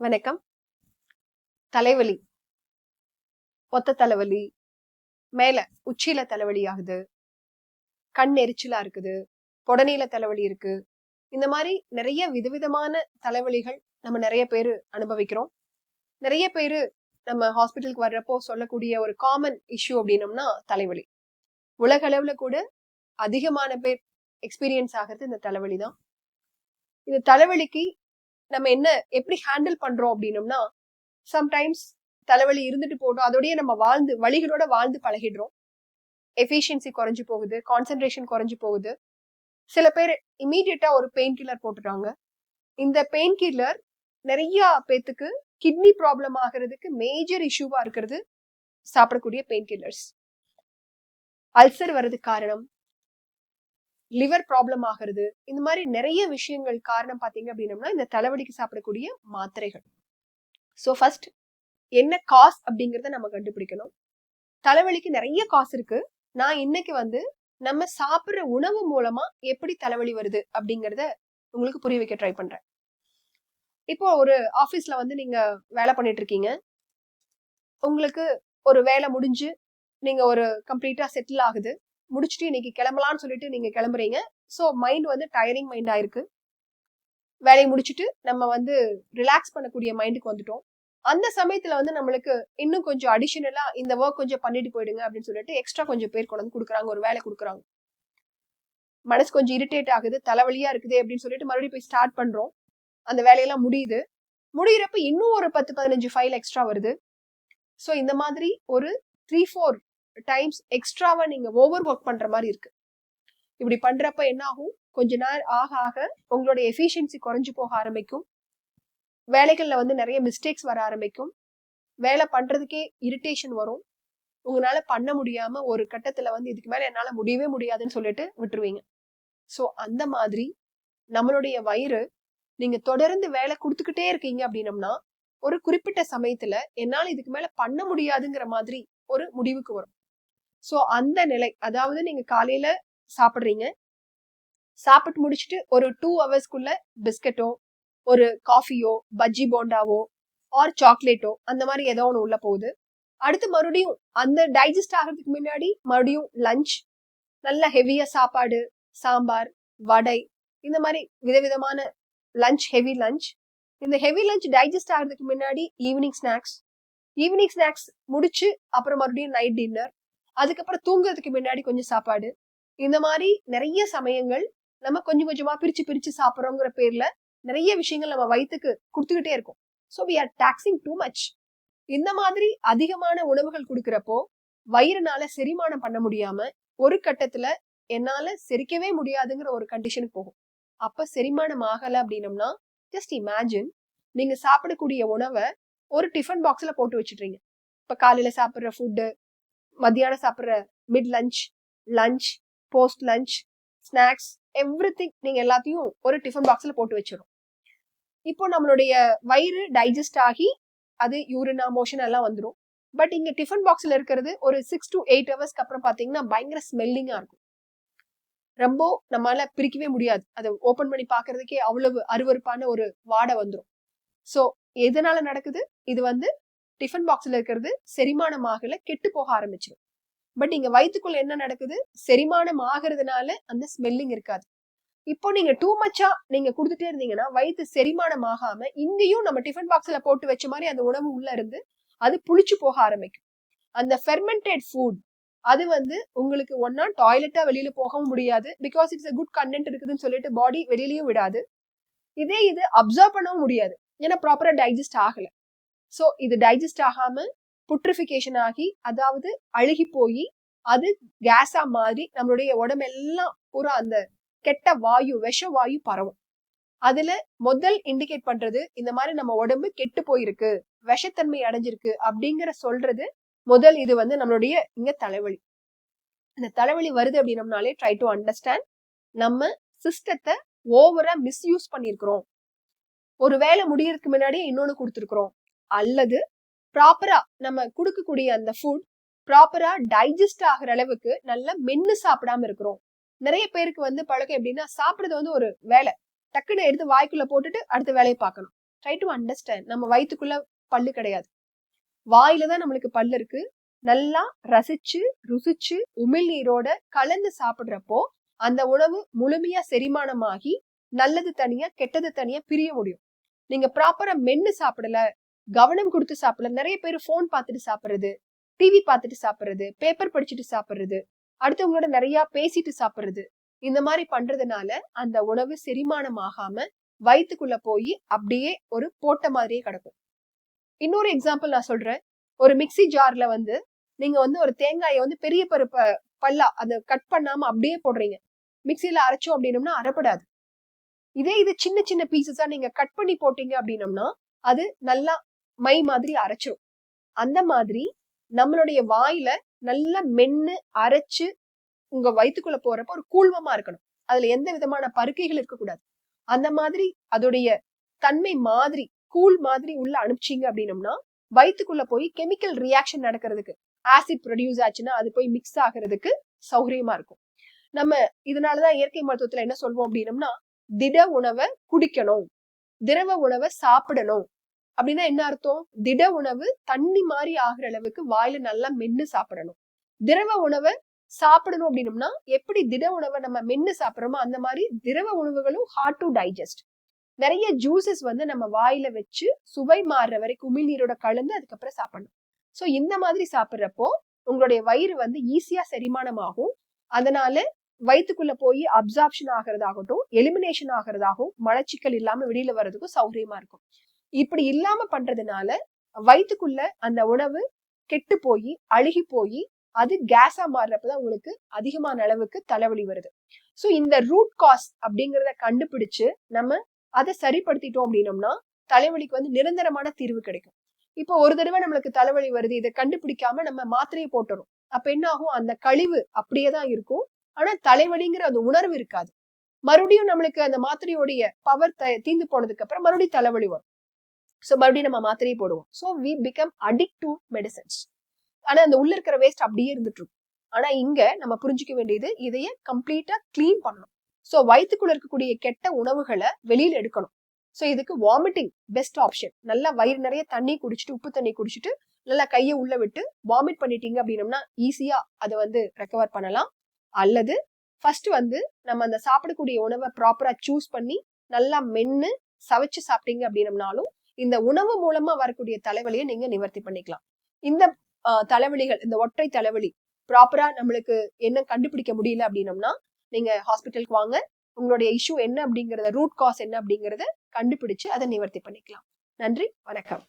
வணக்கம். தலைவலி. ஒத்த தலைவலி. மேல உச்சியில தலைவலி ஆகுது. கண் எரிச்சலா இருக்குது. புடநீல தலைவலி இருக்கு. இந்த மாதிரி நிறைய விதவிதமான தலைவலிகள் நம்ம நிறைய பேர் அனுபவிக்கிறோம். நிறைய பேர் நம்ம ஹாஸ்பிட்டலுக்கு வர்றப்போ சொல்லக்கூடிய ஒரு காமன் இஷ்யூ அப்படின்னம்னா தலைவலி. உலக அளவுல கூட அதிகமான பேர் எக்ஸ்பீரியன்ஸ் ஆகிறது இந்த தலைவலி தான் இந்த தலைவலிக்கு நம்ம என்ன எப்படி ஹேண்டில் பண்றோம் அப்படின்னம்னா சம்டைம்ஸ் தலைவலி இருந்துட்டு போட்டோம் அதோடய நம்ம வாழ்ந்து வழிகளோட வாழ்ந்து பழகிடுறோம். எஃபிஷியன்சி குறைஞ்சு போகுது கான்சென்ட்ரேஷன் குறைஞ்சு போகுது. சில பேர் இமீடியட்டா ஒரு பெயின் கில்லர் போட்டுட்டாங்க. இந்த பெயின் கில்லர் நிறைய பேத்துக்கு கிட்னி ப்ராப்ளம் ஆகிறதுக்கு மேஜர் இஷ்யூவா இருக்கிறது சாப்பிடக்கூடிய பெயின் கில்லர்ஸ் அல்சர் வர்றதுக்கு காரணம் லிவர் ப்ராப்ளம் ஆகிறது இந்த மாதிரி நிறைய விஷயங்கள் காரணம் பார்த்தீங்க அப்படின்னம்னா இந்த தலைவலிக்கு சாப்பிடக்கூடிய மாத்திரைகள். ஸோ ஃபர்ஸ்ட் என்ன காஸ் அப்படிங்கிறத நம்ம கண்டுபிடிக்கணும். தலைவலிக்கு நிறைய காசு இருக்கு. நான் இன்னைக்கு வந்து நம்ம சாப்பிட்ற உணவு மூலமா எப்படி தலைவலி வருது அப்படிங்கிறத உங்களுக்கு புரிய வைக்க ட்ரை பண்றேன். இப்போ ஒரு ஆஃபீஸ்ல வந்து நீங்க வேலை பண்ணிட்டு இருக்கீங்க. உங்களுக்கு ஒரு வேலை முடிஞ்சு நீங்க ஒரு கம்ப்ளீட்டா செட்டில் ஆகுது. முடிச்சுட்டு இன்னைக்கு கிளம்பலான்னு சொல்லிட்டு நீங்க கிளம்புறீங்க. ஸோ மைண்ட் வந்து டயரிங் மைண்ட் ஆயிருக்கு வேலையை முடிச்சுட்டு நம்ம வந்து ரிலாக்ஸ் பண்ணக்கூடிய மைண்டுக்கு வந்துட்டோம். அந்த சமயத்துல வந்து நம்மளுக்கு இன்னும் கொஞ்சம் அடிஷனலா இந்த ஒர்க் கொஞ்சம் பண்ணிட்டு போயிடுங்க அப்படின்னு சொல்லிட்டு எக்ஸ்ட்ரா கொஞ்சம் பேர் கொண்டு வந்து கொடுக்குறாங்க ஒரு வேலை கொடுக்குறாங்க. மனசு கொஞ்சம் இரிட்டேட் ஆகுது தலைவலியா இருக்குது அப்படின்னு சொல்லிட்டு மறுபடியும் போய் ஸ்டார்ட் பண்றோம். அந்த வேலையெல்லாம் முடியுது. முடியிறப்ப இன்னும் ஒரு பத்து பதினஞ்சு ஃபைல் எக்ஸ்ட்ரா வருது. ஸோ இந்த மாதிரி ஒரு த்ரீ ஃபோர் டைம்ஸ் எக்ஸ்ட்ராவா நீங்க ஓவர் ஒர்க் பண்ற மாதிரி இருக்கு. இப்படி பண்றப்ப என்ன ஆகும் கொஞ்ச நேரம் ஆக ஆக உங்களோட எஃபிஷியன்சி குறைஞ்சு போக ஆரம்பிக்கும். வேலைகளில் வந்து நிறைய மிஸ்டேக்ஸ் வர ஆரம்பிக்கும். வேலை பண்றதுக்கே இரிட்டேஷன் வரும். உங்களால பண்ண முடியாம ஒரு கட்டத்துல வந்து இதுக்கு மேல என்னால முடியவே முடியாதுன்னு சொல்லிட்டு விட்டுருவீங்க. ஸோ அந்த மாதிரி நம்மளுடைய வயிறு நீங்க தொடர்ந்து வேலை கொடுத்துக்கிட்டே இருக்கீங்க அப்படின்னம்னா ஒரு குறிப்பிட்ட சமயத்துல என்னால் இதுக்கு மேல பண்ண முடியாதுங்கிற மாதிரி ஒரு முடிவுக்கு வரும். ஸோ அந்த நிலை அதாவது நீங்க காலையில சாப்பிட்றீங்க. சாப்பிட்டு முடிச்சுட்டு ஒரு டூ ஹவர்ஸ்க்குள்ள பிஸ்கட்டோ ஒரு காஃபியோ பஜ்ஜி போண்டாவோ ஆர் சாக்லேட்டோ அந்த மாதிரி ஏதோ ஒன்று உள்ள போகுது. அடுத்து மறுபடியும் அந்த டைஜஸ்ட் ஆகிறதுக்கு முன்னாடி மறுபடியும் லஞ்ச் நல்ல ஹெவியா சாப்பாடு சாம்பார் வடை இந்த மாதிரி விதவிதமான லஞ்ச் ஹெவி லஞ்ச் இந்த ஹெவி லஞ்ச் டைஜஸ்ட் ஆகிறதுக்கு முன்னாடி ஈவினிங் ஸ்நாக்ஸ் ஈவினிங் ஸ்நாக்ஸ் முடிச்சு அப்புறம் மறுபடியும் நைட் டின்னர் அதுக்கப்புறம் தூங்குறதுக்கு முன்னாடி கொஞ்சம் சாப்பாடு. இந்த மாதிரி நிறைய சமயங்கள் நம்ம கொஞ்சம் கொஞ்சமா பிரிச்சு பிரிச்சு சாப்பிட்றோங்கிற பேர்ல நிறைய விஷயங்கள் நம்ம வயிற்றுக்கு கொடுத்துக்கிட்டே இருக்கோம். So we are taxing too much இந்த மாதிரி அதிகமான உணவுகள் கொடுக்குறப்போ வயிறுனால செரிமானம் பண்ண முடியாம ஒரு கட்டத்துல என்னால செரிக்கவே முடியாதுங்கிற ஒரு கண்டிஷனுக்கு போகும். அப்ப செரிமானம் ஆகல அப்படின்னம்னா ஜஸ்ட் இமேஜின் நீங்க சாப்பிடக்கூடிய உணவை ஒரு டிஃபன் பாக்ஸ்ல போட்டு வச்சுட்றீங்க. இப்ப காலையில சாப்பிட்ற ஃபுட்டு மத்தியானம் சாப்பிட்ற mid lunch lunch post lunch snacks everything நீங்கள் எல்லாத்தையும் ஒரு டிஃபன் பாக்ஸில் போட்டு வச்சிடும் இப்போ நம்மளுடைய வயிறு டைஜஸ்ட் ஆகி அது யூரினா மோஷன் எல்லாம் வந்துடும் பட் இங்கே டிஃபன் பாக்ஸில் இருக்கிறது ஒரு சிக்ஸ் டு எயிட் ஹவர்ஸ்க்கு அப்புறம் பார்த்தீங்கன்னா பயங்கர ஸ்மெல்லிங்காக இருக்கும். ரொம்ப நம்மளால பிரிக்கவே முடியாது. அதை ஓப்பன் பண்ணி பார்க்கறதுக்கே அவ்வளவு அருவறுப்பான ஒரு வாடை வந்துடும் ஸோ எதனால நடக்குது? இது வந்து டிஃபன் பாக்ஸ்ல இருக்கிறது செரிமானம் ஆகல கெட்டு போக ஆரம்பிச்சிடும் பட் இங்க வயிற்றுக்குள்ள என்ன நடக்குது? செரிமானம் ஆகிறதுனால அந்த ஸ்மெல்லிங் இருக்காது. இப்போ நீங்க டூ மச்சா நீங்க கொடுத்துட்டே இருந்தீங்கன்னா வயிற்று செரிமானம் ஆகாம இங்கேயும் நம்ம டிஃபன் பாக்ஸ்ல போட்டு வச்ச மாதிரி அந்த உணவு உள்ள இருந்து அது புளிச்சு போக ஆரம்பிக்கும். அந்த ஃபெர்மெண்டட் ஃபுட் அது வந்து உங்களுக்கு ஒன்னா டாய்லெட்டா வெளியில போகவும் முடியாது. Because it's a good content இருக்குதுன்னு சொல்லிட்டு பாடி வெளியிலயும் விடாது. இதே இது அப்சர்வ் பண்ணவும் முடியாது. ஏன்னா ப்ராப்பரா டைஜஸ்ட் ஆகல. ஸோ இது டைஜஸ்ட் ஆகாம புட்ரிஃபிகேஷன் ஆகி அதாவது அழுகி போய் அது கேஸா மாறி நம்மளுடைய உடம்பெல்லாம் பூரா அந்த கெட்ட வாயு விஷ வாயு பரவும். அதுல முதல் இண்டிகேட் பண்றது இந்த மாதிரி நம்ம உடம்பு கெட்டு போயிருக்கு விஷத்தன்மை அடைஞ்சிருக்கு அப்படிங்கிற சொல்றது முதல் இது வந்து நம்மளுடைய இங்க தலைவலி. இந்த தலைவலி வருது அப்படின்னம்னாலே ட்ரை டு அண்டர்ஸ்டாண்ட் நம்ம சிஸ்டத்தை ஓவரா மிஸ்யூஸ் பண்ணியிருக்கிறோம். ஒரு வேலை முடியறதுக்கு முன்னாடியே இன்னொன்னு கொடுத்துருக்குறோம். அல்லது ப்ராப்பரா நம்ம கொடுக்கக்கூடிய அந்த ஃபுட் ப்ராப்பரா டைஜஸ்ட் ஆகிற அளவுக்கு நல்லா மென்னு சாப்பிடாம இருக்கிறோம். நிறைய பேருக்கு வந்து பழக்கம் எப்படின்னா சாப்பிடுறது வந்து ஒரு வேலை. டக்குன்னு எடுத்து வாய்க்குள்ள போட்டுட்டு அடுத்த வேலையை பார்க்கணும். ட்ரை டு அண்டர்ஸ்டாண்ட் நம்ம வயிற்றுக்குள்ள பல்லு கிடையாது. வாயில தான் நம்மளுக்கு பல்லு இருக்கு. நல்லா ரசிச்சு ருசிச்சு உமிழ்நீரோட கலந்து சாப்பிடுறப்போ அந்த உணவு முழுமையா செரிமானமாகி நல்லது தனியா கெட்டது தனியா பிரிய முடியும். நீங்க ப்ராப்பரா மென்னு சாப்பிடல கவனம் கொடுத்து சாப்பிடல. நிறைய பேர் ஃபோன் பார்த்துட்டு சாப்பிடுறது டிவி பார்த்துட்டு சாப்பிடுறது பேப்பர் படிச்சுட்டு சாப்பிடுறது அடுத்தவங்களோட நிறைய பேசிட்டு சாப்பிடுறது. இந்த மாதிரி பண்றதுனால அந்த உணவு செரிமானம் ஆகாம வயிற்றுக்குள்ள போய் அப்படியே ஒரு போட்ட மாதிரியே கிடக்கும். இன்னொரு எக்ஸாம்பிள் நான் சொல்றேன். ஒரு மிக்ஸி ஜார்ல வந்து நீங்க வந்து ஒரு தேங்காயை வந்து பெரிய பருப்ப பல்லா அதை கட் பண்ணாம அப்படியே போடுறீங்க. மிக்சியில அரைச்சோம் அப்படின்னம்னா அரைப்படாது. இதே இது சின்ன சின்ன பீசஸா நீங்க கட் பண்ணி போட்டீங்க அப்படின்னம்னா அது நல்லா மை மாதிரி அரைச்சிரும். அந்த மாதிரி நம்மளுடைய வாயில நல்லா மென்னு அரைச்சு உங்க வயிற்றுக்குள்ள போறப்ப ஒரு கூழ்வமா இருக்கணும். அதுல எந்த விதமான பருக்கைகள் இருக்கக்கூடாது அந்த மாதிரி அதோடைய தன்மை மாதிரி கூழ் மாதிரி உள்ள அனுப்பிச்சிங்க அப்படின்னம்னா வயிற்றுக்குள்ள போய் கெமிக்கல் ரியாக்ஷன் நடக்கிறதுக்கு ஆசிட் ப்ரொடியூஸ் ஆச்சுன்னா அது போய் மிக்ஸ் ஆகிறதுக்கு சௌகரியமா இருக்கும். நம்ம இதனாலதான் இயற்கை மருத்துவத்துல என்ன சொல்வோம் அப்படின்னம்னா திட உணவை குடிக்கணும். திரவ உணவை சாப்பிடணும். அப்படின்னா என்ன அர்த்தம்? திட உணவு தண்ணி மாதிரி ஆகுற அளவுக்கு வாயில நல்லா மென்னு சாப்பிடணும். திரவ உணவை சாப்பிடணும் அப்படின்னம்னா எப்படி திட உணவை நம்ம மென்னு சாப்பிடுறோமோ அந்த மாதிரி திரவ உணவுகளும் ஹார்ட் டு டைஜஸ்ட் நிறைய ஜூசஸ் வந்து நம்ம வாயில வச்சு சுவை மாறுற வரைக்கும் உமிழ்நீரோட கலந்து அதுக்கப்புறம் சாப்பிடணும். ஸோ இந்த மாதிரி சாப்பிட்றப்போ உங்களுடைய வயிறு வந்து ஈஸியா செரிமானம் ஆகும் அதனால வயிற்றுக்குள்ள போய் அப்சார்ப்ஷன் ஆகிறதாகட்டும் எலிமினேஷன் ஆகிறதாகவும் மலச்சிக்கல் இல்லாம வெளியில வர்றதுக்கும் சௌகரியமா இருக்கும். இப்படி இல்லாம பண்றதுனால வயிற்றுக்குள்ள அந்த உணவு கெட்டு போய் அழுகி போய் அது கேஸா மாறுறப்பதான் உங்களுக்கு அதிகமான அளவுக்கு தலைவலி வருது. ஸோ இந்த ரூட் காஸ் அப்படிங்கிறத கண்டுபிடிச்சு நம்ம அதை சரிப்படுத்திட்டோம் அப்படின்னோம்னா தலைவலிக்கு வந்து நிரந்தரமான தீர்வு கிடைக்கும். இப்போ ஒரு தடவை நம்மளுக்கு தலைவலி வருது இதை கண்டுபிடிக்காம நம்ம மாத்திரையை போட்டுறோம். அப்ப என்ன ஆகும்? அந்த கழிவு அப்படியே தான் இருக்கும். ஆனா தலைவலிங்கிற அந்த உணர்வு இருக்காது. மறுபடியும் நம்மளுக்கு அந்த மாத்திரையோடைய பவர் தீந்து போனதுக்கு அப்புறம் மறுபடியும் தலைவலி வரும். ஸோ மறுபடியும் நம்ம மாத்திரையை போடுவோம். So we become addict to medicines ஆனா அந்த உள்ள இருக்கிற வேஸ்ட் அப்படியே இருந்துட்டு இருக்கும். ஆனா இங்க நம்ம புரிஞ்சுக்க வேண்டியது இதைய கம்ப்ளீட்டா கிளீன் பண்ணணும். ஸோ வயிற்றுக்குள்ள இருக்கக்கூடிய கெட்ட உணவுகளை வெளியில எடுக்கணும். ஸோ இதுக்கு வாமிட்டிங் பெஸ்ட் ஆப்ஷன் நல்லா வயிறு நிறைய தண்ணி குடிச்சிட்டு உப்பு தண்ணி குடிச்சிட்டு நல்லா கையை உள்ள விட்டு வாமிட் பண்ணிட்டீங்க அப்படின்னம்னா ஈஸியா அதை வந்து ரெக்கவர் பண்ணலாம். அல்லது ஃபர்ஸ்ட் வந்து நம்ம அந்த சாப்பிடக்கூடிய உணவை ப்ராப்பரா சூஸ் பண்ணி நல்லா மென்னு சவைச்சு சாப்பிட்டீங்க அப்படின்னம்னாலும் இந்த உணவு மூலமா வரக்கூடிய தலைவலியை நீங்க நிவர்த்தி பண்ணிக்கலாம். இந்த தலைவலிகள் இந்த ஒற்றை தலைவலி ப்ராப்பரா நம்மளுக்கு என்ன கண்டுபிடிக்க முடியல அப்படின்னம்னா நீங்க ஹாஸ்பிட்டலுக்கு வாங்க. உங்களுடைய இஷ்யூ என்ன அப்படிங்கறத ரூட் காஸ் என்ன அப்படிங்கறத கண்டுபிடிச்சு அதை நிவர்த்தி பண்ணிக்கலாம். நன்றி வணக்கம்.